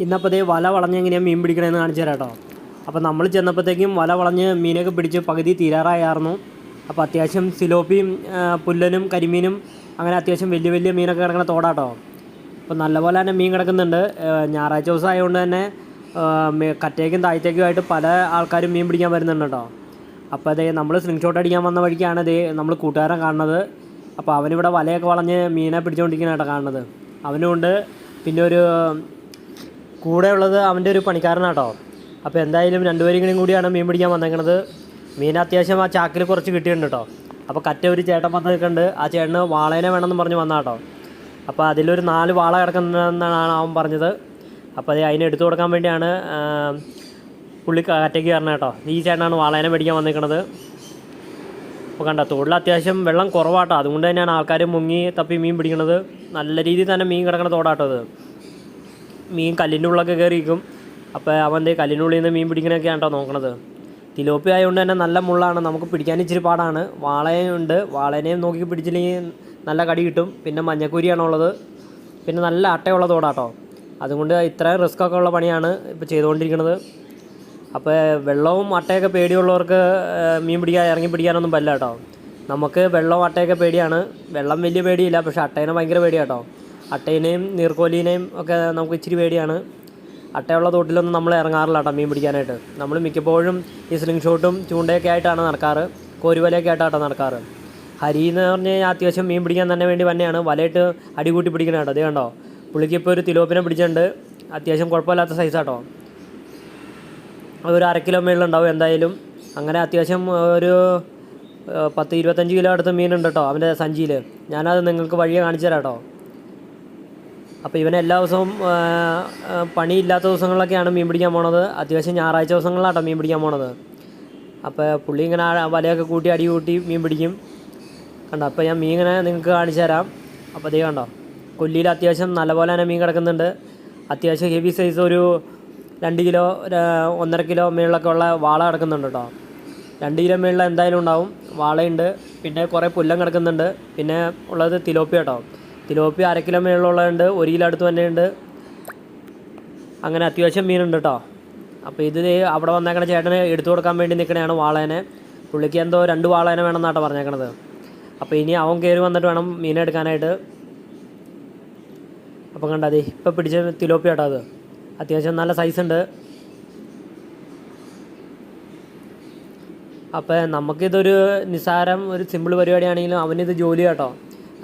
ഇന്നപ്പോൾ ദേ വല വളഞ്ഞ് എങ്ങനെയാണ് മീൻ പിടിക്കണമെന്ന് കാണിച്ചു തരാം കേട്ടോ അപ്പോൾ നമ്മൾ ചെന്നപ്പോഴത്തേക്കും വല വളഞ്ഞ് മീനൊക്കെ പിടിച്ച് പകുതി തീരാറായിരുന്നു അപ്പോൾ അത്യാവശ്യം സിലോപ്പിയും പുല്ലനും കരിമീനും അങ്ങനെ അത്യാവശ്യം വലിയ വലിയ മീനൊക്കെ കിടക്കുന്ന തോടാട്ടോ. അപ്പോൾ നല്ലപോലെ തന്നെ മീൻ കിടക്കുന്നുണ്ട്. ഞായറാഴ്ച ദിവസം ആയതുകൊണ്ട് തന്നെ കറ്റേക്കും മേ- താഴത്തേക്കും ആയിട്ട് പല ആൾക്കാരും മീൻ പിടിക്കാൻ വരുന്നുണ്ട് കേട്ടോ. അപ്പോൾ അതേ നമ്മൾ സ്ലിംഗ് ഷോട്ട് അടിക്കാൻ വന്ന വഴിക്കാണ് ഇതേ നമ്മൾ കൂട്ടുകാരൻ കാണുന്നത്. അപ്പോൾ അവനിവിടെ വലയൊക്കെ വളഞ്ഞ് മീനെ പിടിച്ചുകൊണ്ടിരിക്കുന്ന കേട്ടോ കാണുന്നത്. അവനുണ്ട് പിന്നെ ഒരു കൂടെ ഉള്ളത് അവന്റെ ഒരു പണിക്കാരനാട്ടോ. അപ്പോൾ എന്തായാലും രണ്ടുപേരും കൂടിയാണ് മീൻ പിടിക്കാൻ വന്നേക്കണത്. മീൻ അത്യാവശ്യം ആ ചാക്കിൽ കുറച്ച് കിട്ടിയിട്ടുണ്ട് കേട്ടോ അപ്പോൾ കറ്റ ഒരു ചേട്ടൻ വന്ന് നിൽക്കുന്നുണ്ട്. ആ ചേട്ടന് വാളേനെ വേണമെന്ന് പറഞ്ഞ് വന്നാട്ടോ. അപ്പോൾ അതിലൊരു നാല് വാള കിടക്കുന്നതെന്നാണ് അവൻ പറഞ്ഞത്. അപ്പോൾ അത് അതിനെ എടുത്തു കൊടുക്കാൻ വേണ്ടിയാണ് പുള്ളി കാറ്റയ്ക്ക് കയറണം കേട്ടോ. ഈ ചേട്ടനാണ് വാളേനെ മേടിക്കാൻ വന്നിരിക്കണത് അപ്പോൾ കണ്ട തോടിൽ അത്യാവശ്യം വെള്ളം കുറവാട്ടോ. അതുകൊണ്ട് തന്നെയാണ് ആൾക്കാർ മുങ്ങി തപ്പി മീൻ പിടിക്കുന്നത് നല്ല രീതിയിൽ തന്നെ മീൻ കിടക്കണ തോടാട്ടോ അത്. മീൻ കല്ലിന്റെ ഉള്ളൊക്കെ കയറിയിരിക്കും അപ്പോൾ അവൻ ദേ കല്ലിന്റെ ഉള്ളിൽ നിന്ന് മീൻ പിടിക്കണൊക്കെയാണ് കേട്ടോ നോക്കണത്. തിലോപ്പി ആയതുകൊണ്ട് തന്നെ നല്ല മുള്ളാണ്. നമുക്ക് പിടിക്കാൻ ഇച്ചിരി പാടാണ്. വാളയുണ്ട് വാളേനെയും നോക്കി പിടിച്ചില്ലെങ്കിൽ നല്ല കടി കിട്ടും. പിന്നെ മഞ്ഞക്കൂരിയാണുള്ളത് പിന്നെ നല്ല അട്ടയുള്ള തോടാട്ടോ. അതുകൊണ്ട് ഇത്രയും റിസ്ക് ഒക്കെ ഉള്ള പണിയാണ് ഇപ്പോൾ ചെയ്തുകൊണ്ടിരിക്കുന്നത്. അപ്പോൾ വെള്ളവും അട്ടയൊക്കെ പേടിയുള്ളവർക്ക് മീൻ പിടിക്കാൻ ഇറങ്ങി പിടിക്കാനൊന്നും പറ്റില്ല കേട്ടോ. നമുക്ക് വെള്ളവും അട്ടയൊക്കെ പേടിയാണ്. വെള്ളം വലിയ പേടിയില്ല. പക്ഷേ അട്ടേനെ ഭയങ്കര പേടിയാട്ടോ. അട്ടേനെയും നീർക്കോലീനെയും ഒക്കെ നമുക്ക് ഇച്ചിരി പേടിയാണ്. അട്ടയുള്ള തോട്ടിലൊന്നും നമ്മൾ ഇറങ്ങാറില്ല കേട്ടോ മീൻ പിടിക്കാനായിട്ട്. നമ്മൾ മിക്കപ്പോഴും ഈ സ്ലിംഗ് ഷോട്ടും ചൂണ്ടയൊക്കെ ആയിട്ടാണ് നടക്കാറ്. കോരുവലയൊക്കെ ആയിട്ടാട്ടോ നടക്കാറ്. ഹരി എന്ന് പറഞ്ഞു കഴിഞ്ഞാൽ അത്യാവശ്യം മീൻ പിടിക്കാൻ തന്നെ വേണ്ടി തന്നെയാണ് വലയിട്ട് അടികൂട്ടി പിടിക്കണ കേട്ടോ. അത് കണ്ടോ? പുള്ളിക്ക് ഒരു തിലോപ്പിനെ പിടിച്ചിട്ടുണ്ട്. അത്യാവശ്യം കുഴപ്പമില്ലാത്ത സൈസ് കേട്ടോ ഒരു അര കിലോ മേളിലുണ്ടാവും എന്തായാലും. അങ്ങനെ അത്യാവശ്യം ഒരു പത്ത് ഇരുപത്തഞ്ച് കിലോ അടുത്ത് മീനുണ്ട് കേട്ടോ അവന്റെ സഞ്ചിയിൽ ഞാനത് നിങ്ങൾക്ക് വഴിയെ കാണിച്ചു തരാം കേട്ടോ അപ്പോൾ ഇവൻ എല്ലാ ദിവസവും പണിയില്ലാത്ത ദിവസങ്ങളിലൊക്കെയാണ് മീൻ പിടിക്കാൻ പോണത്. അത്യാവശ്യം ഞായറാഴ്ച ദിവസങ്ങളിലാട്ടോ മീൻ പിടിക്കാൻ പോണത്. അപ്പോൾ പുള്ളി ഇങ്ങനെ വലയൊക്കെ കൂട്ടി അടി കൂട്ടി മീൻ പിടിക്കും. കണ്ടോ? അപ്പോൾ ഞാൻ മീൻ ഇങ്ങനെ നിങ്ങൾക്ക് കാണിച്ചു തരാം. അപ്പോൾ അതേ കണ്ടോ? കൊല്ലിയിൽ അത്യാവശ്യം നല്ലപോലെ തന്നെ മീൻ കിടക്കുന്നുണ്ട്. അത്യാവശ്യം ഹെവി സൈസ് ഒരു രണ്ട് കിലോ ഒന്നര കിലോ മേളിലൊക്കെ ഉള്ള വാള കിടക്കുന്നുണ്ട് കേട്ടോ. രണ്ട് കിലോ മേളിൽ എന്തായാലും ഉണ്ടാവും. വാളയുണ്ട്. പിന്നെ കുറേ പുല്ലം കിടക്കുന്നുണ്ട്. പിന്നെ ഉള്ളത് തിലോപ്പി കേട്ടോ. തിലോപ്പി അര കിലോ മേളിലുള്ളതുണ്ട് ഒരു കിലോ അടുത്ത് തന്നെ ഉണ്ട് അങ്ങനെ അത്യാവശ്യം മീനുണ്ട് കേട്ടോ അപ്പോൾ ഇത് അവിടെ വന്നേക്കണ ചേട്ടന് എടുത്തു കൊടുക്കാൻ വേണ്ടി നിൽക്കണതാണ് വാളേനെ. പുള്ളിക്ക് എന്തോ രണ്ട് വാളേനെ വേണമെന്നാട്ടോ പറഞ്ഞേക്കണത്. അപ്പോൾ ഇനി അവൻ കയറി വന്നിട്ട് വേണം മീൻ എടുക്കാനായിട്ട്. അപ്പോൾ കണ്ട അതെ ഇപ്പം പിടിച്ച തിലോപ്പി കേട്ടോ അത്. അത്യാവശ്യം നല്ല സൈസ് ഉണ്ട് അപ്പോൾ നമുക്കിതൊരു നിസ്സാരം ഒരു സിമ്പിൾ പരിപാടിയാണെങ്കിലും അവനിത് ജോലി കേട്ടോ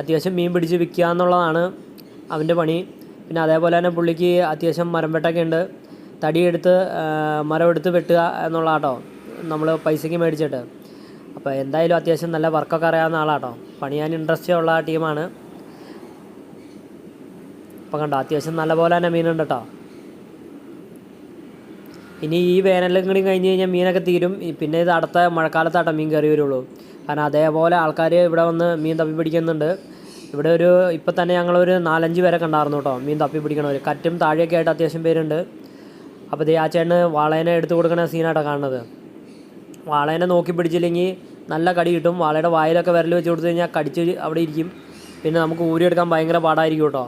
അത്യാവശ്യം മീൻ പിടിച്ച് വിൽക്കുക എന്നുള്ളതാണ് അവന്റെ പണി. പിന്നെ അതേപോലെ തന്നെ പുള്ളിക്ക് അത്യാവശ്യം മരം വെട്ടൊക്കെ ഉണ്ട്. തടിയെടുത്ത് മരമെടുത്ത് വെട്ടുക എന്നുള്ള കേട്ടോ നമ്മൾ പൈസയ്ക്ക് മേടിച്ചിട്ട്. അപ്പോൾ എന്തായാലും അത്യാവശ്യം നല്ല വർക്കൊക്കെ അറിയാവുന്ന ആളാട്ടോ. പണിയാൻ ഇൻട്രസ്റ്റ് ഉള്ള ടീമാണ്. അപ്പം കണ്ടോ അത്യാവശ്യം നല്ല പോലെ തന്നെ മീനുണ്ട് കേട്ടോ. ഇനി ഈ വേനലും കൂടി കഴിഞ്ഞ് കഴിഞ്ഞാൽ മീനൊക്കെ തീരും. പിന്നെ ഇത് അടുത്ത മഴക്കാലത്താട്ടോ മീൻ കയറി വരുള്ളൂ. കാരണം അതേപോലെ ആൾക്കാർ ഇവിടെ വന്ന് മീൻ തപ്പി പിടിക്കുന്നുണ്ട്. ഇവിടെ ഒരു ഇപ്പം തന്നെ ഞങ്ങളൊരു നാലഞ്ച് പേരെ കണ്ടായിരുന്നു കേട്ടോ മീൻ തപ്പി പിടിക്കണവർ കറ്റും താഴെയൊക്കെ ആയിട്ട് അത്യാവശ്യം പേരുണ്ട്. അപ്പോൾ ഈ ആ ചേട്ടന് വാളേനെ എടുത്തു കൊടുക്കണ സീനായിട്ടാണ് കാണുന്നത്. വാളേനെ നോക്കി പിടിച്ചില്ലെങ്കിൽ നല്ല കടി കിട്ടും. വാളയുടെ വായിലൊക്കെ വിരൽ വെച്ച് കൊടുത്തു കഴിഞ്ഞാൽ കടിച്ച് അവിടെ ഇരിക്കും. പിന്നെ നമുക്ക് ഊരിയെടുക്കാൻ ഭയങ്കര പാടായിരിക്കും കേട്ടോ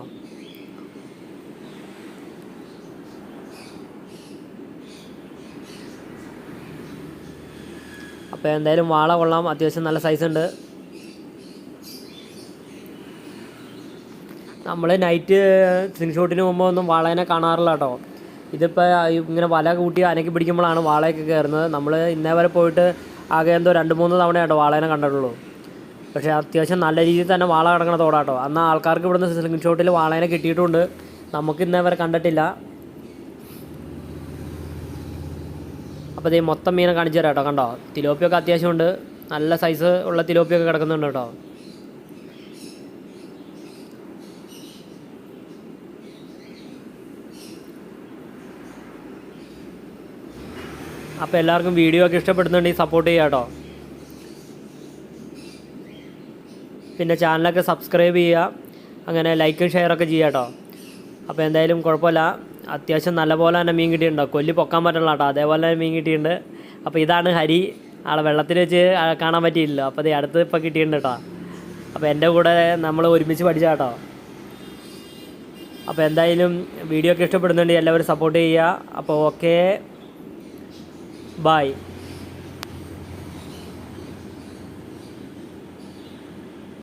അപ്പോൾ എന്തായാലും വാള കൊള്ളാം. അത്യാവശ്യം നല്ല സൈസ് ഉണ്ട്. നമ്മൾ നൈറ്റ് സ്ക്രീൻ ഷോട്ടിന് മുമ്പ് ഒന്നും വാളേനെ കാണാറില്ല കേട്ടോ ഇതിപ്പോൾ ഇങ്ങനെ വല കൂട്ടി അനക്കി പിടിക്കുമ്പോഴാണ് വാളയൊക്കെ കയറുന്നത് നമ്മൾ ഇന്നേ വരെ പോയിട്ട് ആകെ എന്തോ രണ്ട് മൂന്ന് തവണയാട്ടോ വാളേനെ കണ്ടിട്ടുള്ളൂ. പക്ഷേ അത്യാവശ്യം നല്ല രീതിയിൽ തന്നെ വാള കിടക്കണ തോടാട്ടോ അന്ന് ആൾക്കാർക്ക് ഇവിടുന്ന് സ്ക്രീൻ ഷോട്ടിൽ വാളേനെ കിട്ടിയിട്ടുണ്ട്. നമുക്ക് ഇന്നേ വരെ കണ്ടിട്ടില്ല. അപ്പോൾ ഇതേ മൊത്തം മീനെ കാണിച്ചു തരാം കേട്ടോ. കണ്ടോ? തിലോപ്പിയൊക്കെ അത്യാവശ്യമുണ്ട് നല്ല സൈസ് ഉള്ള തിലോപ്പിയൊക്കെ കിടക്കുന്നുണ്ട് കേട്ടോ. അപ്പോൾ എല്ലാവർക്കും വീഡിയോ ഒക്കെ ഇഷ്ടപ്പെടുന്നുണ്ടെങ്കിൽ സപ്പോർട്ട് ചെയ്യാം കേട്ടോ. പിന്നെ ചാനലൊക്കെ സബ്സ്ക്രൈബ് ചെയ്യുക. അങ്ങനെ ലൈക്കും ഷെയറൊക്കെ ചെയ്യുക കേട്ടോ. അപ്പോൾ എന്തായാലും കുഴപ്പമില്ല. അത്യാവശ്യം നല്ലപോലെ തന്നെ മീൻ കിട്ടിയിട്ടുണ്ടോ. കൊല്ലി പൊക്കാൻ പറ്റുള്ള കേട്ടോ. അതേപോലെ മീൻ കിട്ടിയിട്ടുണ്ട്. അപ്പോൾ ഇതാണ് ഹരി. ആളെ വെള്ളത്തിൽ വെച്ച് കാണാൻ പറ്റിയില്ലല്ലോ അപ്പോൾ ഇത് അടുത്ത് ഇപ്പോൾ കിട്ടിയിട്ടുണ്ട് കേട്ടോ. അപ്പോൾ എന്റെ കൂടെ നമ്മൾ ഒരുമിച്ച് പഠിച്ച കേട്ടോ. അപ്പോൾ എന്തായാലും വീഡിയോ ഒക്കെ ഇഷ്ടപ്പെടുന്നുണ്ട് എല്ലാവരും സപ്പോർട്ട് ചെയ്യുക. അപ്പോൾ ഓക്കെ ബായ്